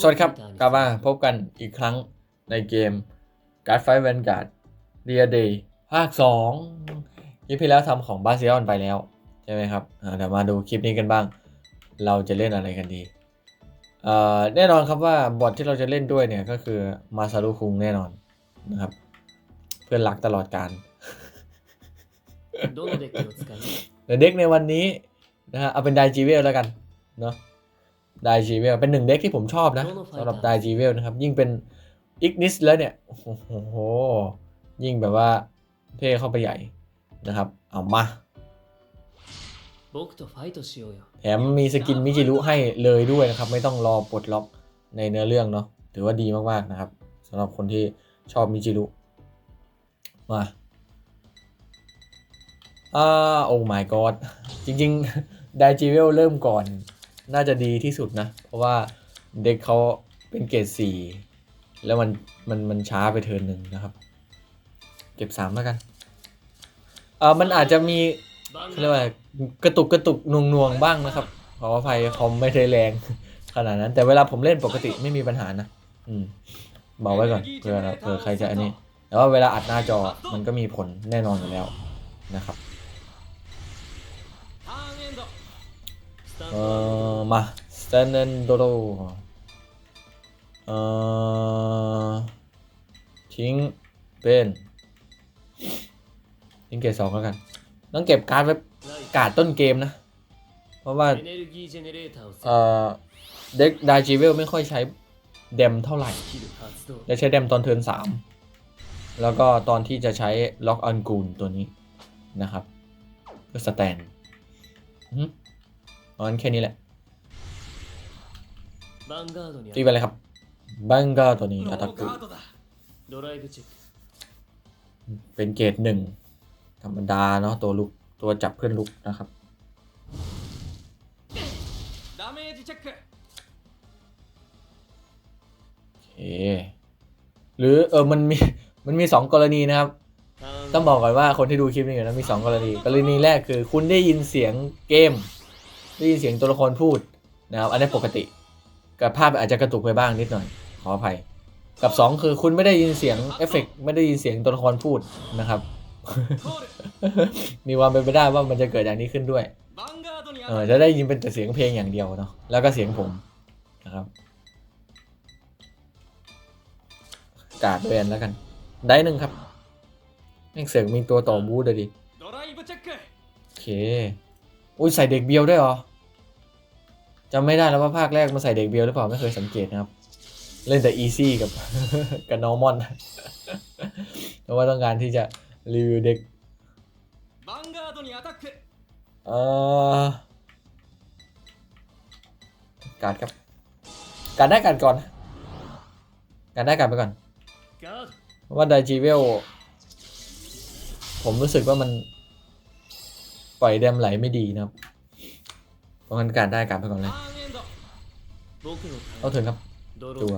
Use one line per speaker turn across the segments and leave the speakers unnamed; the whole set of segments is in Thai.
สวัสดีครับกลับมาพบกันอีกครั้งในเกม Guard Fight Vanguard r e a Day ภาค2คลิปที่แล้วทำของบาซิออนไปแล้ว ใช่ไหมครับเดี๋ยวมาดูคลิปนี้กันบ้าง เราจะเล่นอะไรกันดีแน่นอนครับว่าบอทที่เราจะเล่นด้วยเนี่ยก็คือมาซารุคุงแน่นอนนะครับ เพื่อนรักตลอดการเด็กในวันนี้นะฮะเอาเป็นไดจีเวลแล้วกันเนาะ ไดจีเวลเป็นหนึ่งเด็กที่ผมชอบนะสำหรับไดจีเวลนะครับ ยิ่งเป็นอิกนิสแล้วเนี่ย โอ้โห ยิ่งแบบว่าเท่เข้าไปใหญ่นะครับ เอามาแถมมีสกินมิจิรุให้เลยด้วยนะครับ ไม่ต้องรอปลดล็อกในเนื้อเรื่องเนาะถือว่าดีมากๆนะครับสำหรับคนที่ชอบมิจิรุมาอ่าโอ้ my god จริงๆไดจีเวลเริ่มก่อน น่าจะดีที่สุดนะ เพราะว่าเด็กเขาเป็นเกรดสี่แล้วมันมันมันช้าไปเทินหนึ่งนะครับ เก็บสามแล้วกันเออมันอาจจะมีเขาเรียกว่ากระตุกกระตุกน่วงน่วงบ้างนะครับขออภัยคอมไม่ได้แรงขนาดนั้น แต่เวลาผมเล่นปกติไม่มีปัญหานะอืมบอกไว้ก่อนเผื่อเผื่อใครจะอันนี้แต่ว่าเวลาอัดหน้าจอมันก็มีผลแน่นอนอยู่แล้วนะครับ เออมาสแตนเดนโดโดเออทิ้งเป็นทิ้งเกตสองแล้วกัน ต้องเก็บการ์ดไว้การ์ดต้นเกมนะ เพราะว่าเออเด็กไดจิเวลไม่ค่อยใช้เดมเท่าไหร่จะใช้เดมตอนเทิร์นสามแล้วก็ตอนที่จะใช้ล็อกอันกูลตัวนี้นะครับ ก็สแตนอื อันแค่นี้แหละตีไปเลยครับบังกาตัวนี้อาตากุเป็นเกรดหนึ่งธรรมดาเนาะตัวลุกตัวจับเพื่อนลุกนะครับโอหรือเออมันมีมันมีสองกรณีนะครับ ต้องบอกก่อนว่าคนที่ดูคลิปนี้อยู่นะมีสองกรณี กรณีแรกคือคุณได้ยินเสียงเกม ได้ยินเสียงตัวละครพูดนะครับ อันนี้ปกติ กับภาพอาจจะกระตุกไปบ้างนิดหน่อย ขออภัย กับ 2 คือคุณไม่ได้ยินเสียงเอฟเฟกไม่ได้ยินเสียงตัวละครพูดนะครับ มีความเป็นไปได้ว่ามันจะเกิดอย่างนี้ขึ้นด้วย เออจะได้ยินเป็นแต่เสียงเพลงอย่างเดียวเนาะ แล้วก็เสียงผมนะครับกาดแบนแล้วกัน ได้หนึ่งครับแม่งเสียงมีตัวต่อบูธเลยดิโอเค อุ้ยใส่เด็กเบียวด้วยเหรอจำไม่ได้แล้วว่าภาคแรกมาใส่เด็กเบียวหรือเปล่าไม่เคยสังเกตนะครับ เล่นแต่อีซี่กับ กับนอมอนเพราะว่าต้องการที่จะรีวิวเด็กเอ่อการครับ การได้การก่อน การได้การไปก่อนว่าไดจีเวลผมรู้สึกว่ามัน ปล่อยแดมไหลไม่ดีนะครับป้องกันการได้การไปก่อนเลยเอาเถอะครับตัว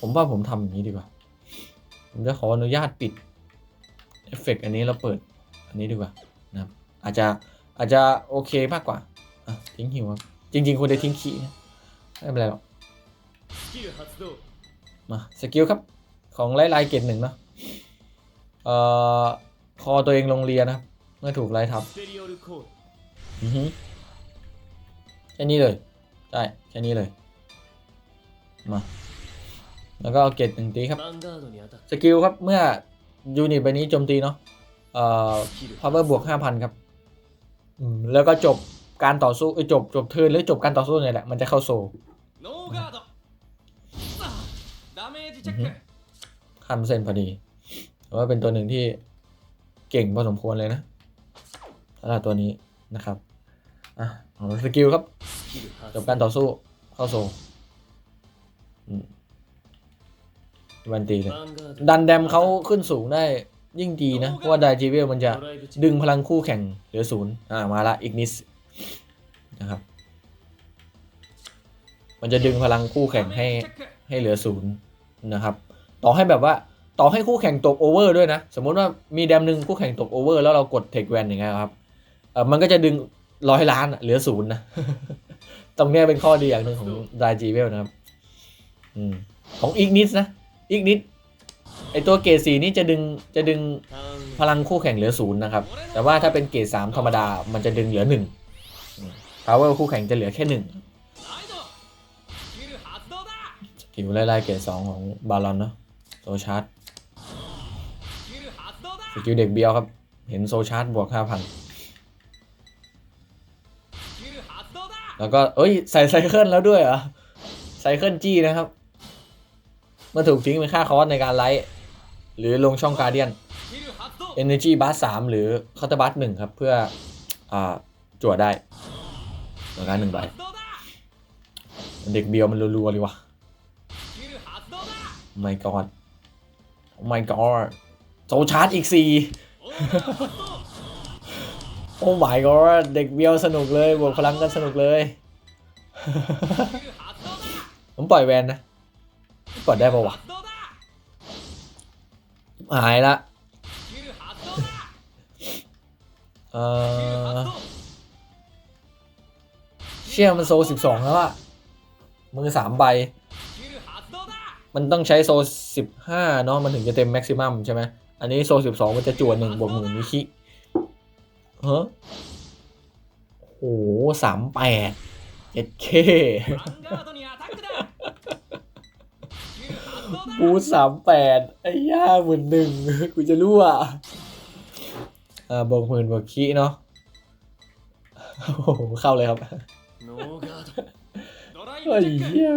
ผมว่าผมทำอย่างนี้ดีกว่า ผมจะขออนุญาตปิดเอฟเฟกอันนี้แล้วเปิด อันนี้ดีกว่านะครับ อาจจะอาจจะโอเคมากกว่าทิ้งหิวครับ จริงๆควรจะทิ้งขี้นะไม่เป็นไรหรอกมาสกิลครับ ของไล่ไล่เกตหนึ่งเนาะเอ่อ คอตัวเองลงเรียนะเมื่อถูกไล่ทับแค่นี้เลยใช่แค่นี้เลย มา แล้วก็เอาเกตหนึ่งตีครับ สกิลครับเมื่อยูนิตใบนี้โจมตีเนาะเอ่อ
พาว
เวอร์บวกห้าพันครับอืมแล้วก็จบการต่อสู้ไอ้จบจบเทินหรือจบการต่อสู้เนี่ยแหละมันจะเข้าโซ่ขันเซนพอดีว่าเป็นตัวหนึ่งที่ เก่งพอสมควรเลยนะสำหรัตัวนี้นะครับอะสกิลครับจบการต่อสู้เข้าโซ่วันตีเลยดันแดมเขาขึ้นสูงได้ยิ่งดีนะ เพราะว่าไดจีเวลมันจะดึงพลังคู่แข่งเหลือศูนย์อ่ามาละอีกนิสนะครับ มันจะดึงพลังคู่แข่งให้ให้เหลือศูนย์นะครับ ต่อให้แบบว่า ต่อให้คู่แข่งตกโอเวอร์ด้วยนะ สมมติว่ามีแดมหนึ่งคู่แข่งตกโอเวอร์แล้วเรากดเทคแวนอย่างเงี้ยครับเออมันก็จะดึงร้อยล้านเหลือศูนย์นะ ตรงเนี้ยเป็นข้อดีอย่างหนึ่งของรายจีเวลนะครับอของอีกนิดนะอีกนิดไอตัวเกรดสีนี่จะดึงจะดึงพลังคู่แข่งเหลือศูนย์นะครับ แต่ว่าถ้าเป็นเกรดสามธรรมดา มันจะดึงเหลือหนึ่งพาวเวอร์คู่แข่งจะเหลือแค่หนึ่งกิวไล่ๆเกรดสองของบาลอนเนาะโซชาร์
ต
สกิลเด็กเบียวครับ เห็นโซชาร์ดบวกห้าพันแล้วก็ เอ้ย ใส่ไซเคิลแล้วด้วยเหรอ ไซเคิลจี้นะครับ เมื่อถูกทิ้งเป็นค่าคอสในการไลท์หรือลงช่องการเดียน Energy Bar 3หรือ Counter นึ่งครับ เพื่ออจั่วได้หนึ่งการหนึ่งใบเด็กเบียวมันรัวๆเลยวะ
Oh
my god Oh my god โซชาร์จอีกสี่โอ้ไม่ก็เด็กเบียวสนุกเลยบวกพลังกันสนุกเลยผมปล่อยแวนนะปล่อยได้ปะวะหายละเออเชี่ยมันโซสิบสองแล้วอะมือสามใบ มันต้องใช้โซสิบห้าเนาะมันถึงจะเต็มแม็กซิมัมใช่ไหม อันนี้โซสิบสองมันจะจวนหนึ่งบวกหมื่นมิชิเฮ้โอ้โหสามแปดเจ็ดเคบูสามแปดไอ้ย่าหมื่นหนึ่งกูจะรั่วอ่าบวกหมื่นบวกขี้เนาะโอ้โหเข้าเลยครับไอ้ย่า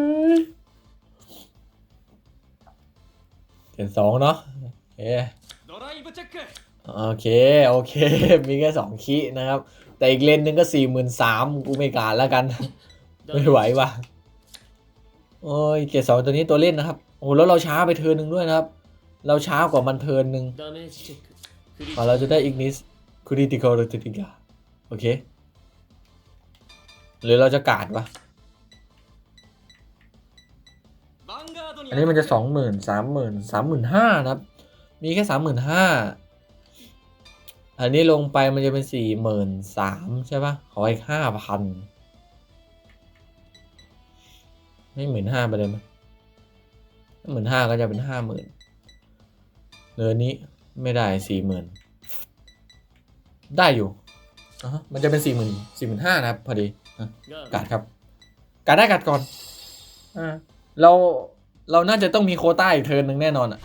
เจ็ดสองเนาะเอ๊ โอเค โอเค มีแค่สองคีนะครับ แต่อีกเลนหนึ่งก็สี่หมื่นสามกูไม่กล้าแล้วกัน ไม่ไหววะโอ้ยเกตสองตัวนี้ตัวเล่นนะครับ โอ้แล้วเราช้าไปเทินหนึ่งด้วยนะครับ เราช้ากว่ามันเทินหนึ่งเราจะได้อีกนิสคริติคอลหรือติกาโอเค หรือเราจะกาดวะอันนี้มันจะสองหมื่นสามหมื่นสามหมื่นห้านะครับ มีแค่สามหมื่นห้าอันนี้ลงไปมันจะเป็นสี่หมื่นสามใช่ปะขออีกห้าพันไม่หมื่นห้าไปเลยไหมหมื่นห้าก็จะเป็นห้าหมื่นเหลือนี้ไม่ได้สี่หมื่นได้อยู่อ่าฮะมันจะเป็นสี่หมื่นสี่หมื่นห้านะครับ พอดีอะ
ガー
กัดครับกัดได้กัดก่อนอ่าเราเราน่าจะต้องมีโควต้าอีกเทิร์นหนึ่งแน่นอนอะ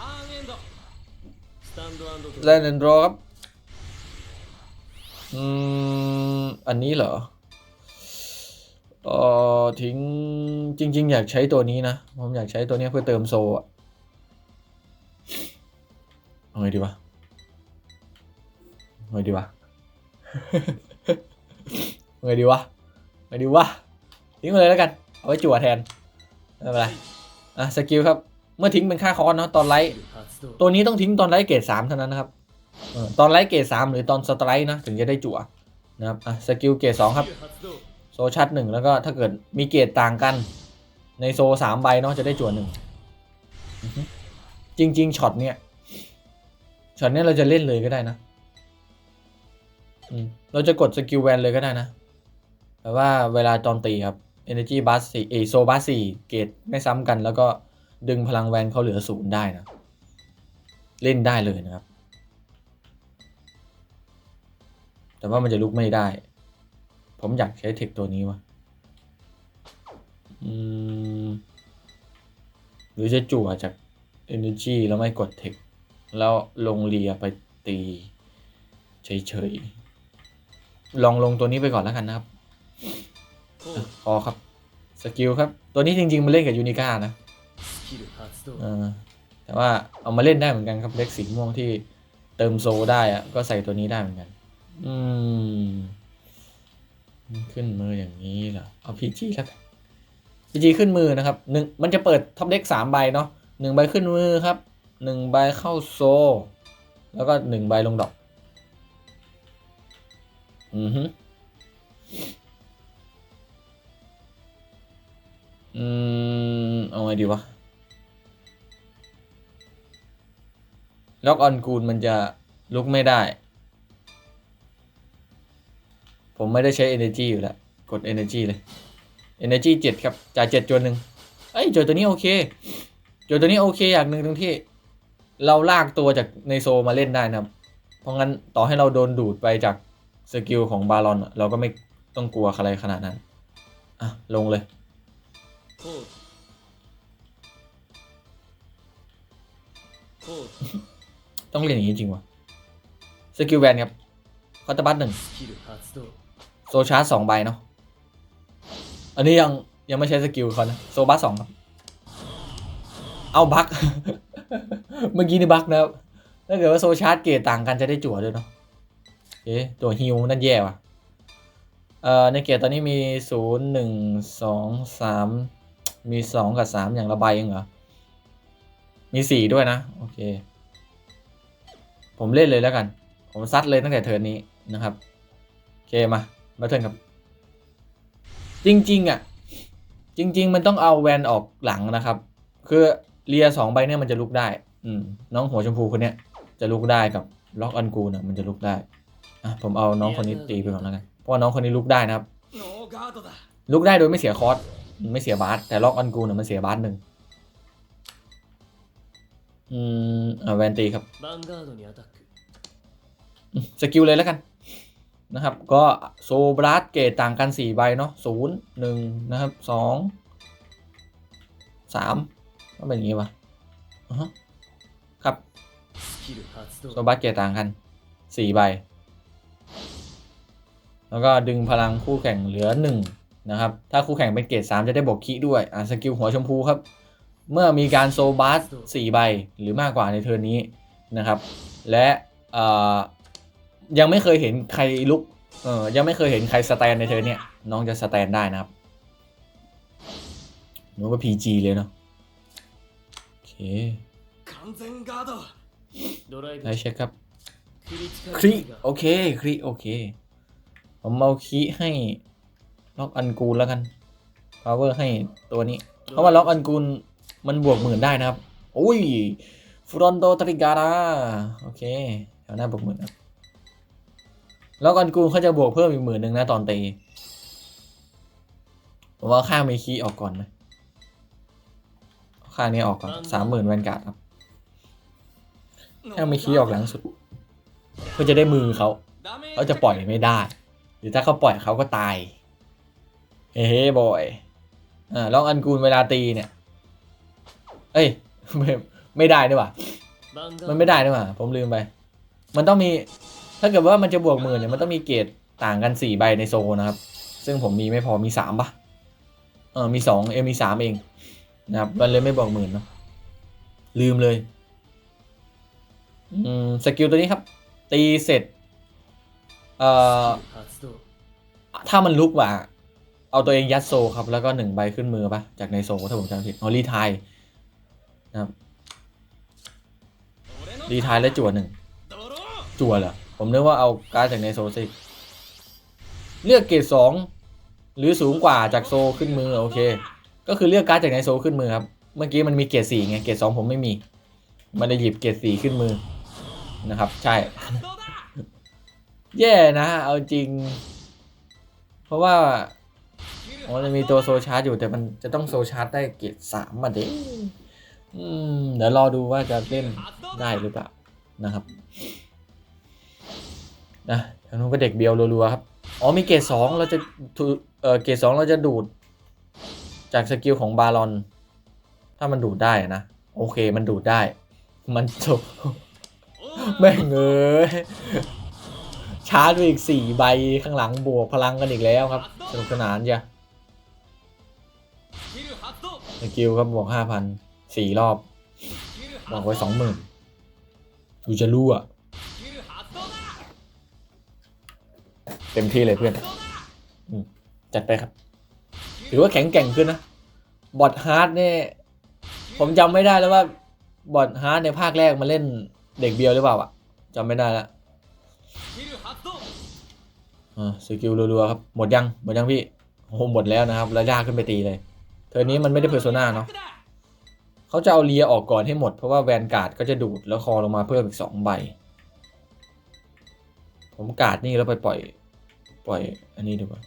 แลนด์
แอนดรอครับ อืม อันนี้เหรอเออทิ้งจริง ๆ อยากใช้ตัวนี้นะ ผมอยากใช้ตัวนี้เพื่อเติมโซอะเอาไงดีวะเอาไงดีวะเอาไงดีวะเอาไงดีวะทิ้งมาเลยแล้วกัน เอาไว้จั่วแทนไม่เป็นไร อะ สกิลครับ เมื่อทิ้งเป็นค่าคอนเนาะตอนไลท์ตัวนี้ต้องทิ้งตอนไลท์เกรดสามเท่านั้นนะครับตอนไลท์เกรดสามหรือตอนสไตร์นะถึงจะได้จั่วนะครับสกิลเกรดสองครับ โซชัดหนึ่งแล้วก็ถ้าเกิดมีเกรดต่างกัน ในโซสามใบเนาะจะได้จั่วหนึ่งจริง ๆช็อตเนี่ยช็อตเนี้ยเราจะเล่นเลยก็ได้นะเราจะกดสกิลแวนเลยก็ได้นะ แต่ว่าเวลาตอนตีครับ Energy b u s 4เอโซบัสสี่เกรดไม่ซ้ำกันแล้วก็ ดึงพลังแวนเขาเหลือศูนย์ได้นะ เล่นได้เลยนะครับ แต่ว่ามันจะลุกไม่ได้ ผมอยากใช้เทคตัวนี้วะหรือจะจั่วจาก Energy แล้วไม่กดเทค แล้วลงเลียไปตีเฉยๆ ลองลงตัวนี้ไปก่อนแล้วกันนะครับพอครับ สกิลครับ ตัวนี้จริงๆ มันเล่นกับยูนิก้านะ เออแต่ว่าเอามาเล่นได้เหมือนกันครับเล็กสีม่วงที่เติมโซได้อะก็ใส่ตัวนี้ได้เหมือนกัน อืม ขึ้นมืออย่างนี้เหรอเอาพีจีแล้วพีจีขึ้นมือนะครับหนึ่งมันจะเปิดท็อปเด็กสามใบเนาะหนึ่งใบขึ้นมือครับหนึ่งใบเข้าโซ แล้วก็หนึ่งใบลงดอก อือฮึอืม เอาไงดีวะ ล็อกออนกูลมันจะลุกไม่ได้ ผมไม่ได้ใช้ Energy อยู่แล้ว กด Energy เลย Energy 7 ครับ จ่ายเจ็ดจวนหนึ่งเอ้ยจนตัวนี้โอเคจนตัวนี้โอเคอย่างหนึ่งตรงที่ เราลากตัวจากในโซมาเล่นได้นะเพราะงั้นต่อให้เราโดนดูดไปจากสกิลของบาลอนเราก็ไม่ต้องกลัวอะไรขนาดนั้น อะ ลงเลย
โต้
องเรียนอย่างนี้จริงวะสกิลแวนครับคอตบัตหนึ่งโซชาร์สองใบเนาะอันนี้ยังยังไม่ใช้สกิลเขานะโซบัสสองครับเอาบักเมื่อกี้นี่บักนะครับถ้าเกิดว่าโซชาร์เกตต่างกันจะได้จั่วด้วยเนาะเอ๊ะตัวฮิวนั่นแย่ว่ะเอ่อในเกตตอนนี้มีศูนย์หนึ่งสองสามมีสองกับสามอย่างระบายยังเหรอมีสี่ด้วยนะ โอเค ผมเล่นเลยแล้วกัน ผมซัดเลยตั้งแต่เทิร์นนี้นะครับโอเคมามาเทิร์นครับ จริงๆอะ จริง ๆ มันต้องเอาแวนออกหลังนะครับ คือเลียสองใบเนี่ยมันจะลุกได้ อืมน้องหัวชมพูคนเนี้ยจะลุกได้กับล็อกอันกูเนี่ยมันจะลุกได้อะผมเอาน้องคนนี้ตีไปก่อนแล้วกันเพราะว่าน้องคนนี้ลุกได้นะครับลุกได้โดยไม่เสียคอสไม่เสียบาสแต่ล็อกอันกูเนี่ยมันเสียบาสหนึ่ง อืมอแวนตีครับสกิลเลยแล้วกันนะครับ ก็โซบรัสเกตต่างกัน 4 ใบเนาะศูนย์หนึ่งนะครับสองสามก็เป็นอย่างนี้ปะครับโซบรัสเกตต่างกัน 4 ใบ แล้วก็ดึงพลังคู่แข่งเหลือ 1 นะครับ ถ้าคู่แข่งเป็นเกรด3จะได้บวกคิด้วย อ่าสกิลหัวชมพูครับ เมื่อมีการโซบัสสี่ใบหรือมากกว่าในเทอร์นี้นะครับ และยังไม่เคยเห็นใครลุกยังไม่เคยเห็นใครสแตนในเทอร์นี้น้องจะสแตนได้นะครับนึกว่าพีจีเลยเนาะโอเคได้ใช่คครับคริโอเคคริโอเค ผมเอาคีให้ล็อกอันกูลแล้วกันพาวเวอร์ให้ตัวนี้ เพราะว่าล็อกอันกูล มันบวกหมื่นได้นะครับ อุ้ยฟรอนโตตริการาโอเคแถวหน้าบวกหมื่นนะแล้วกันกูเขาจะบวกเพิ่มอีกหมื่นหนึ่งนะตอนตีผมว่าข้างเมคีออกก่อนไหมข้างนี้ออกก่อนสามหมื่นแวนการ์ดครับข้าเมคีออกหลังสุด เพื่อจะได้มือเขาเขาจะปล่อยไม่ได้ หรือถ้าเขาปล่อยเขาก็ตายเฮ้ยบอยอ่าลองอันกูลเวลาตีเนี่ย เอ้ยไม่ไม่ได้ด้วยว่ะมันไม่ได้ด้วยว่ะผมลืมไป มันต้องมี ถ้าเกิดว่ามันจะบวกหมื่นเนี่ยมันต้องมีเกรดต่างกันสี่ใบในโซนะครับ ซึ่งผมมีไม่พอมีสามปะเออมีสองเอมีสามเองนะครับมันเลยไม่บอกหมื่นเนาะลืมเลยอืมสกิลตัวนี้ครับ ตีเสร็จเอ่อถ้ามันลุกว่ะเอาตัวเองยัดโซครับ แล้วก็หนึ่งใบขึ้นมือปะจากในโซถ้าผมจำผิดออรีไทย นะดีทายและจั่วหนึ่งจั่วเหรอผมนึกว่าเอาการจากในโซซิกเลือกเกรดสองหรือสูงกว่าจากโซขึ้นมือโอเค ก็คือเลือกการจากในโซขึ้นมือครับเมื่อกี้มันมีเกรดสี่ไงเกรดสองผมไม่มี มันได้หยิบเกรดสี่ขึ้นมือนะครับ ใช่ แย่นะ เอาจริง เพราะว่ามันมีตัวโซชาร์จอยู่แต่มันจะต้องโซชาร์จได้เกรดสามมาเด้ อืมเดี๋ยวรอดูว่าจะเล่นได้หรือเปล่านะครับนะทางนู้นก็เด็กเบียวรัวๆครับอ๋อมีเกรดสองเราจะเออเกรดสองเราจะดูด จากสกิลของบาลอน ถ้ามันดูดได้นะ โอเคมันดูดได้ มันจบแม่งเอยชาร์จไปอีกสี่ใบข้างหลังบวกพลังกันอีกแล้วครับ สนุกสนานจ้ะสกิลครับบวกห้าพัน สี่รอบบอกไว้สองหมื่นดูจะรู้อะเต็มที่เลยเพื่อนจัดไปครับถือว่าแข็งแกร่งขึ้นนะบอทฮาร์ดเนี่ยผมจำไม่ได้แล้วว่าบอทฮาร์ดในภาคแรกมาเล่นเด็กเบียวหรือเปล่าอะจำไม่ได้ละสกิลรัวๆครับ หมดยัง หมดยังพี่โอ้หมดแล้วนะครับ แล้วยากขึ้นไปตีเลย เธอนี้มันไม่ได้เพอร์โซนาเนาะ เขาจะเอาเลียออกก่อนให้หมด เพราะว่าแวนการ์ดก็จะดูดแล้วคอลงมาเพิ่มอีกสองใบ ผมการ์ดนี่แล้วไปปล่อย ปล่อยอันนี้ดีกว่า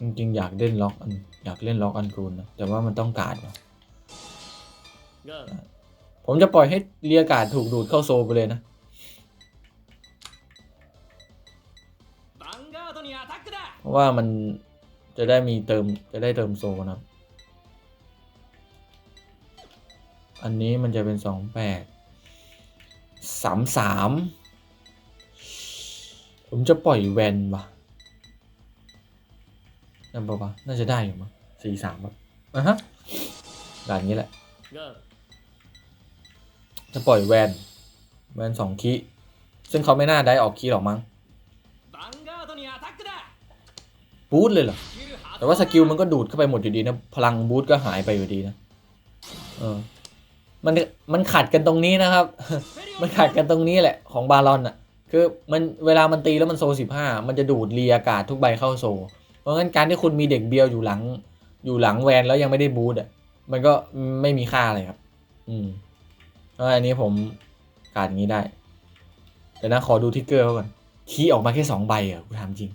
จริงๆอยากเล่นล็อกอันอยากเล่นล็อกอันกรูนนะแต่ว่ามันต้องการ
ด
ผมจะปล่อยให้เรียกาดถูกดูดเข้าโซไปเลยนะเพราะว่ามัน จะได้มีเติมจะได้เติมโซนะอันนี้มันจะเป็นสองแปดสามสามผมจะปล่อยแวนปะนั่นปะวะน่าจะได้อยู่มั้งสี่สามปะอะฮะแบบนี้แหละ จะปล่อยแวน แวนสองคีซึ่งเขาไม่น่าได้ออกคีหรอกมั้ง บูทเลยเหรอ แต่ว่าสกิลมันก็ดูดเข้าไปหมดอยู่ดีนะ พลังบูทก็หายไปอยู่ดีนะเออมันมันขัดกันตรงนี้นะครับ มันขัดกันตรงนี้แหละของบาลอนอะ คือมันเวลามันตีแล้วมันโซสิบห้ามันจะดูดเรียอากาศทุกใบเข้าโซ เพราะงั้นการที่คุณมีเด็กเบียวอยู่หลัง อยู่หลังแวนแล้วยังไม่ได้บูทอะ มันก็ไม่มีค่าเลยครับ อืมเพราะอันนี้ผมการอย่างนี้ได้ แต่นะขอดูทิกเกอร์เขาก่อน คีย์ออกมาแค่สองใบอะกูถามจริง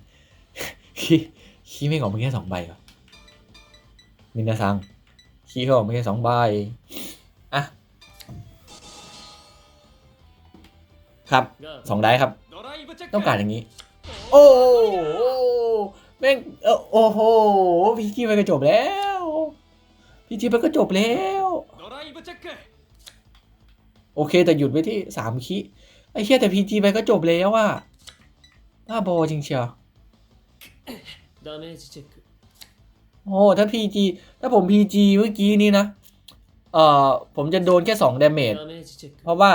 คีย์ คีย์ไม่ออกมาแค่สองใบครับมินาซังคีย์เขาออกมาแค่สองใบอะครับสองได้ครับ ต้องการอย่างนี้ โอ้แม่งโอ้โหพี่จีไปก็จบแล้ว พี่จีไปก็จบแล้ว โอเคแต่หยุดไว้ที่สามคิไอ้เชี่ยแต่พีจีไปก็จบแล้วอ่าบ้าบอจริงเชียว
ดาเมจเช็ค
โอ้ถ้า PG ถ้าผม PG เมื่อกี้นี้นะ เอ่อ ผมจะโดนแค่2 damage เพราะว่า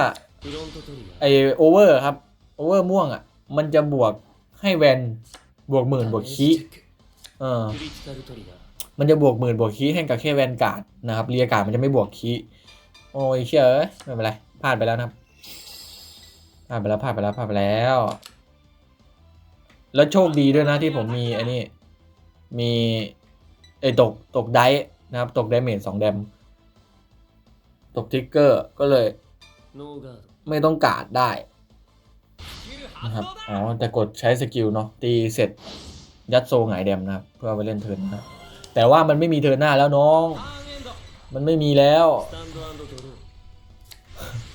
ไอโอเวอร์ครับ โอเวอร์ม่วงอะ มันจะบวกให้แวนบวกหมื่นบวกคีเออมันจะบวกหมื่นบวกคีให้กับแค่แวนการ์ดนะครับ เรียการ์ดมันจะไม่บวกคีโอ้ยเชื่อไม่เป็นไรพลาดไปแล้วนะครับพลาดไปแล้วพลาดไปแล้วพลาดไปแล้ว แล้วโชคดีด้วยนะที่ผมมีอันนี้ มีไอ้ตกตกได้นะครับ ตกไดเมจสองเดม ตกทิกเกอร์ก็เลยไม่ต้องกาดได้นะครับอ๋อแต่กดใช้สกิลเนาะตีเสร็จยัดโซหงายเดมนะครับ เพื่อไปเล่นเทิร์นนะแต่ว่ามันไม่มีเทิร์นหน้าแล้วน้อง มันไม่มีแล้ว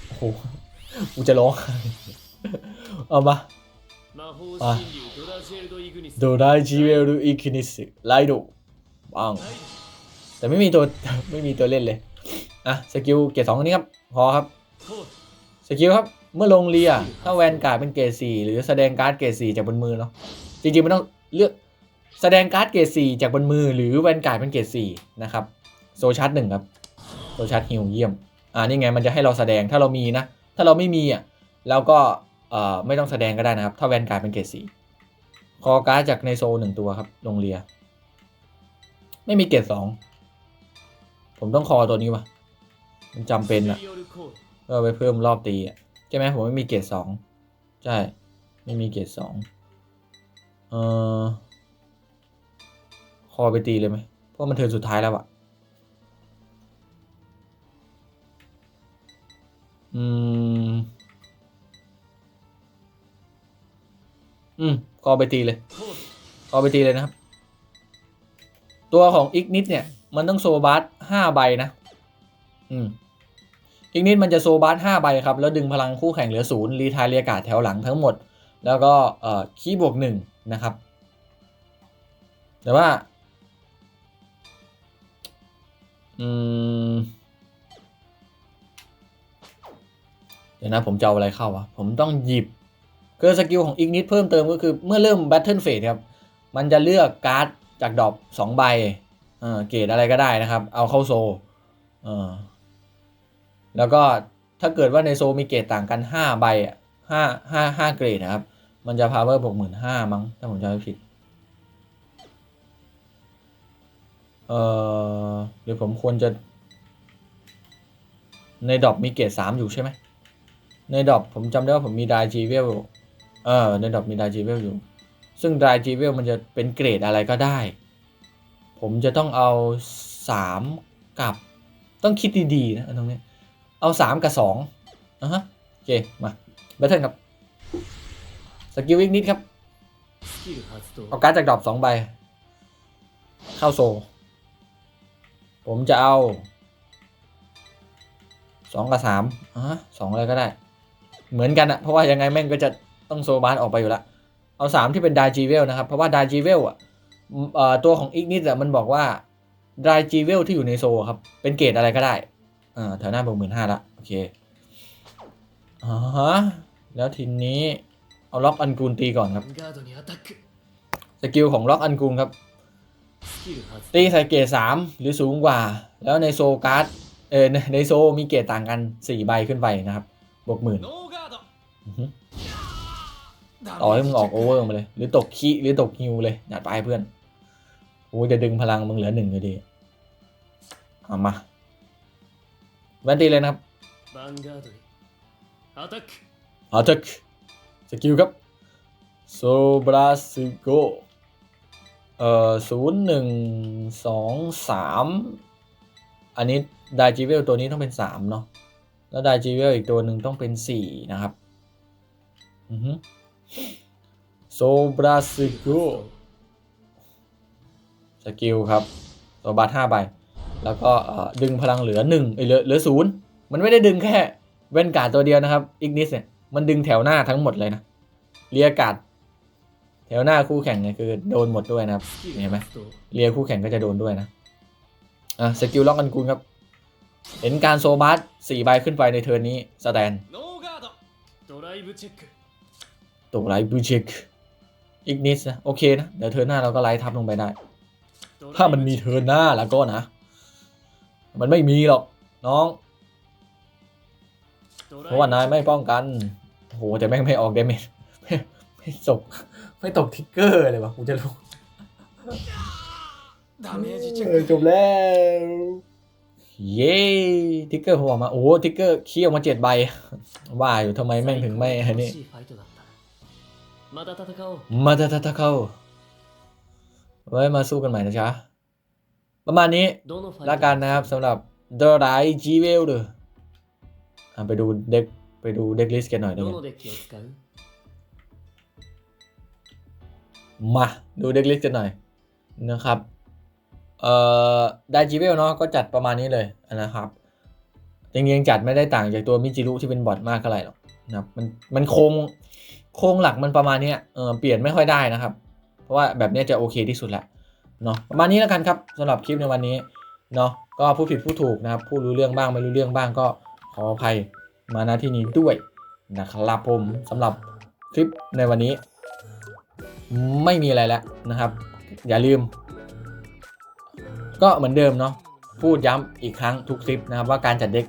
โอ้โหกูจะร้องเอามา あ
神竜ドラジェルド・イグニス
โดได้จีเวลอีคินิสไลโดบ้าง แต่ไม่มีตัว ไม่มีตัวเล่นเลย อ่ะ สกิลเกรดสองอันนี้ครับ พอครับ
コール
สกิลครับ เมื่อลงเรีย ถ้าแวนการ์ดเป็นเกรดสี่หรือแสดงการ์ดเกรดสี่จากบนมือเนาะ จริงๆมันต้องเลือกแสดงการ์ดเกรดสี่จากบนมือ หรือแวนการ์ดเป็นเกรดสี่นะครับ โซชาร์จหนึ่งครับ โซชาร์จฮิวเยี่ยม อ่านี่ไงมันจะให้เราแสดง ถ้าเรามีนะ ถ้าเราไม่มีอ่ะ แล้วก็ เอ่อไม่ต้องแสดงก็ได้นะครับ ถ้าแวนการเป็นเกรดสีคอการ์จากในโซหนึ่งตัวครับลงเรีย ไม่มีเกรดสองผมต้องคอตัวนี้ปะมันจำเป็นอะเออไปเพิ่มรอบตีอะใช่ไหมผมไม่มีเกรดสองใช่ ไม่มีเกรดสองเออคอไปตีเลยไหมเพราะมันเทินสุดท้ายแล้วอะอืม อืมคอไปตีเลยคอไปตีเลยนะครับ ตัวของอิกนิดเนี่ย มันต้องโซบัสห้าใบนะ อืมอีกนิดมันจะโซบัสห้าใบครับ แล้วดึงพลังคู่แข่งเหลือศูนย์รีทายเรียกาศแถวหลังทั้งหมด แล้วก็เอ่อคีย์บวกหนึ่งนะครับ แต่ว่า อืมเดี๋ยวนะผมจะเอาอะไรเข้าวะผมต้องหยิบ คือสกิลของอีกนิดเพิ่มเติมก็คือเมื่อเริ่ม Battle Phase ครับ มันจะเลือกการ์ดจากดอกสองใบเออเกรดอะไรก็ได้นะครับ เอาเข้าโซแล้วก็ถ้าเกิดว่าในโซมีเกรดต่างกัน 5 ใบอะห้าห้าห้าเกรดนะครับ มันจะพาวเวอร์บวกหมื่นห้ามั้งถ้าผมจำไม่ผิดเอ่อหรือผมควรจะ ในดอปมีเกรดสามอยู่ใช่ไหมในดอปผมจำได้ว่าผมมีไดจีเวล เออในดอกมีดายจีเวลอยู่ ซึ่งดายจีเวลมันจะเป็นเกรดอะไรก็ได้ ผมจะต้องเอา 3 กับ ต้องคิดดีๆนะตรงนี้ เอา 3 กับ2อะฮะโอเค มาไปเทิลครับ สกิลอีกนิดครับ เอาการจากดอก2ใบ เข้าโซ ผมจะเอา2กับ3อะสองอะไรก็ได้ เหมือนกันอะเพราะว่ายังไงแม่งก็จะ ต้องโซบานออกไปอยู่ละเอาสามที่เป็นไดจีเวลนะครับ เพราะว่าไดจีเวลอะตัวของอีกนิดอะมันบอกว่าไดจีเวลที่อยู่ในโซครับ เป็นเกรดอะไรก็ได้อ่าแถวหน้าบวกหมื่นห้าละโอเคอ๋อแล้วทีนี้เอาล็อกอันกูลตีก่อนครับสกิลของล็อกอันกูลครับตีใส่เกรดสามหรือสูงกว่า แล้วในโซการ์ดเออในโซมีเกรดต่างกันสี่ใบขึ้นไปนะครับบวกหมื่น ต่อให้มึงออกโอเวอร์มาเลย หรือตกขี้หรือตกฮิวเลยหยัดไปเพื่อนโอ้จะดึงพลังมึงเหลือหนึ่งเลยดีเอามาแวนตีเลยนะครับ
อาตั
กาตักสกิลครับโซบราซิโกเอ่อศูนย์หนึ่งสองสามอันนี้ไดจีเวลตัวนี้ต้องเป็นสามเนาะแล้วไดจีเวลอีกตัวหนึ่งต้องเป็นสี่นะครับ อือฮึ โซบราซิโกสกิลครับโซบาร์ห้าใบ แล้วก็ดึงพลังเหลือหนึ่งเหลือเหลือศูนย์มันไม่ได้ดึงแค่เว้นกาดตัวเดียวนะครับอีกนิสเนี่ยมันดึงแถวหน้าทั้งหมดเลยนะเลียกาดแถวหน้าคู่แข่งเนี่ยคือโดนหมดด้วยนะครับเห็นไหมเลียคู่แข่งก็จะโดนด้วยนะอะสกิลล็อกกันกูครับ เห็นการโซบัสสี่ใบขึ้นไปในเทิร์นนี้สแตน ตกไลฟ์บูเชกอีกนิดนะโอเคนะ เดี๋ยวเธอหน้าเราก็ไล่ทับลงไปได้ ถ้ามันมีเธอหน้าแล้วก็นะ มันไม่มีหรอกน้อง เพราะว่านายไม่ป้องกันโหจะแม่งไม่ออกเดเมจไม่ตกไม่ตกทิกเกอร์เลยวะกูจะรู้จบแล้ว เย้ทิกเกอร์หัวมา โอ้ทิกเกอร์ขี้ออกมาเจ็ดใบว่าอยู่ทำไมแม่งถึงไม่อันนี้
また戦おう
มาตาตาตาเข้าไว้มาสู้กันใหม่นะจ๊ะ ประมาณนี้
どのファイト
ละกันนะครับสำหรับ The r i g w e l เด้ออ่ะไปดูเด็กไปดูเด็กลิสต์กันหน่อยได้
ど
ไหม
のデッキを使う
มาดูเด็กลิสต์กันหน่อยนะครับ เอ่อได้จีเวลเนาะก็จัดประมาณนี้เลยนะครับจริงๆจัดไม่ได้ต่างจากตัวมิจิรุที่เป็นบอทมากเท่าไหร่หรอกนะครับมันมันโครง โครงหลักมันประมาณนี้เออเปลี่ยนไม่ค่อยได้นะครับ เพราะว่าแบบนี้จะโอเคที่สุดแหละเนาะประมาณนี้แล้วกันครับสำหรับคลิปในวันนี้เนาะก็ผู้ผิดผู้ถูกนะครับ ผู้รู้เรื่องบ้างไม่รู้เรื่องบ้างก็ขออภัยมาณที่นี้ด้วยนะครับผมสำหรับคลิปในวันนี้ ไม่มีอะไรแล้วนะครับ อย่าลืม ก็เหมือนเดิมเนาะพูดย้ำอีกครั้งทุกคลิปนะครับว่าการจัดเด็ก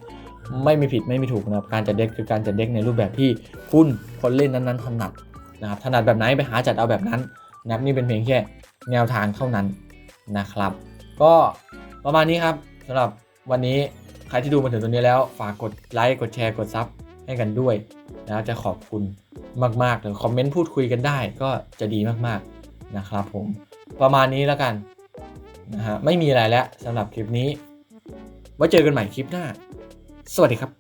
ไม่มีผิดไม่มีถูกนะครับการจัดเด็กคือการจัดเด็กในรูปแบบที่คุณคนเล่นนั้นๆถนัดนะครับถนัดแบบไหนไปหาจัดเอาแบบนั้นนะครับนี่เป็นเพียงแค่แนวทางเท่านั้นนะครับ ก็ประมาณนี้ครับสำหรับวันนี้ใครที่ดูมาถึงตรงนี้แล้วฝากกดไลค์กดแชร์กดซับให้กันด้วยนะครับจะขอบคุณมากๆเลยคอมเมนต์พูดคุยกันได้ก็จะดีมากๆนะครับผมประมาณนี้แล้วกันนะฮะไม่มีอะไรแล้วสำหรับคลิปนี้ ไว้เจอกันใหม่คลิปหน้า สวัสดีครับ